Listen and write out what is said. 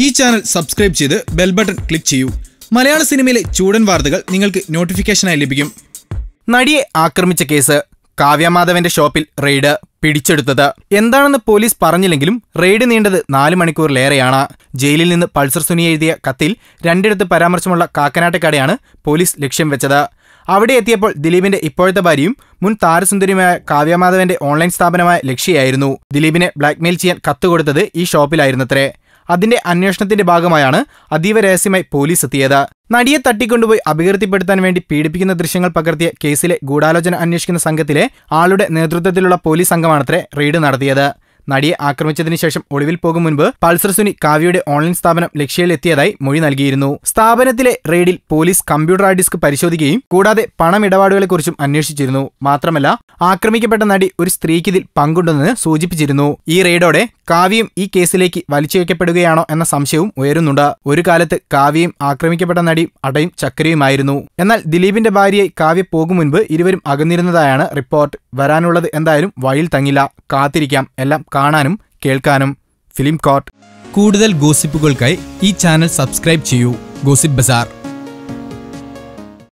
ഈ channel subscribe ചെയ്ത് bell button click ചെയ്യൂ. മലയാള സിനിമയിലെ ചൂടൻ വാർത്തകൾ നിങ്ങൾക്ക് നോട്ടിഫിക്കേഷനായി ലഭിക്കും. നടിയെ ആക്രമിച്ച കേസ് കാവ്യമാധവന്റെ ഷോപ്പിൽ റെയ്ഡ് പിടിച്ചെടുത്തത്. എന്താണെന്ന് പോലീസ് പറഞ്ഞില്ലെങ്കിലും റെയ്ഡ് നീണ്ടത് നാല് മണിക്കൂറിലേറെയാണ്. ജയിലിൽ നിന്ന് പൾസർ സുനി എഴുതിയ കത്തിൽ രണ്ടിടത്ത് പരാമർശമുള്ള കാക്കനാട്ടക്കാടെയാണ് പോലീസ് ലക്ഷ്യം വെച്ചത്. അവിടെ എത്തിയപ്പോൾ ദിലീപിന്റെ ഇപ്പോഴത്തെ ഭാര്യയും മുൻ താരസുന്ദരിയുമായ കാവ്യമാധവന്റെ ഓൺലൈൻ സ്ഥാപനമായ ലക്ഷ്യയായിരുന്നു ദിലീപിനെ ബ്ലാക്ക്മെയിൽ ചെയ്യാൻ കത്ത് കൊടുത്തത് ഈ ഷോപ്പിലായിരുന്നത്രേ. അതിന്റെ അന്വേഷണത്തിന്റെ ഭാഗമായാണ് അതീവ രഹസ്യമായി പോലീസ് എത്തിയത്. നടിയെ തട്ടിക്കൊണ്ടുപോയി അപകീർത്തിപ്പെടുത്താൻ വേണ്ടി പീഡിപ്പിക്കുന്ന ദൃശ്യങ്ങൾ പകർത്തിയ കേസിലെ ഗൂഢാലോചന അന്വേഷിക്കുന്ന സംഘത്തിലെ ആളുടെ നേതൃത്വത്തിലുള്ള പോലീസ് സംഘമാണത്രേ റെയ്ഡ് നടത്തിയത്. നടിയെ ആക്രമിച്ചതിന് ശേഷം ഒളിവിൽ പോകും മുൻപ് പൾസർ സുനി കാവ്യയുടെ ഓൺലൈൻ സ്ഥാപനം ലക്ഷ്യയിലെത്തിയതായി മൊഴി നൽകിയിരുന്നു. സ്ഥാപനത്തിലെ റെയ്ഡിൽ പോലീസ് കമ്പ്യൂട്ടർ ഹാർഡ് ഡിസ്ക് പരിശോധിക്കുകയും കൂടാതെ പണമിടപാടുകളെക്കുറിച്ചും അന്വേഷിച്ചിരുന്നു. മാത്രമല്ല ആക്രമിക്കപ്പെട്ട നടി ഒരു സ്ത്രീക്കിതിൽ പങ്കുണ്ടെന്ന് സൂചിപ്പിച്ചിരുന്നു. ഈ റെയ്ഡോടെ കാവ്യയും ഈ കേസിലേക്ക് വലിച്ചുവെക്കപ്പെടുകയാണോ എന്ന സംശയവും ഉയരുന്നുണ്ട്. ഒരു കാലത്ത് കാവ്യയും ആക്രമിക്കപ്പെട്ട നടിയും അടയും ചക്കരയുമായിരുന്നു. എന്നാൽ ദിലീപിന്റെ ഭാര്യയായി കാവ്യ പോകും മുൻപ് ഇരുവരും അകന്നിരുന്നതായാണ് റിപ്പോർട്ട്. വരാനുള്ളത് എന്തായാലും വഴിയിൽ തങ്ങില്ല. കാത്തിരിക്കാം. എല്ലാം കാണാനും കേൾക്കാനും ഫിലിം കോർട്ട്. കൂടുതൽ ഗോസിപ്പുകൾക്കായി ഈ ചാനൽ സബ്സ്ക്രൈബ് ചെയ്യൂ. Gossip bazaar.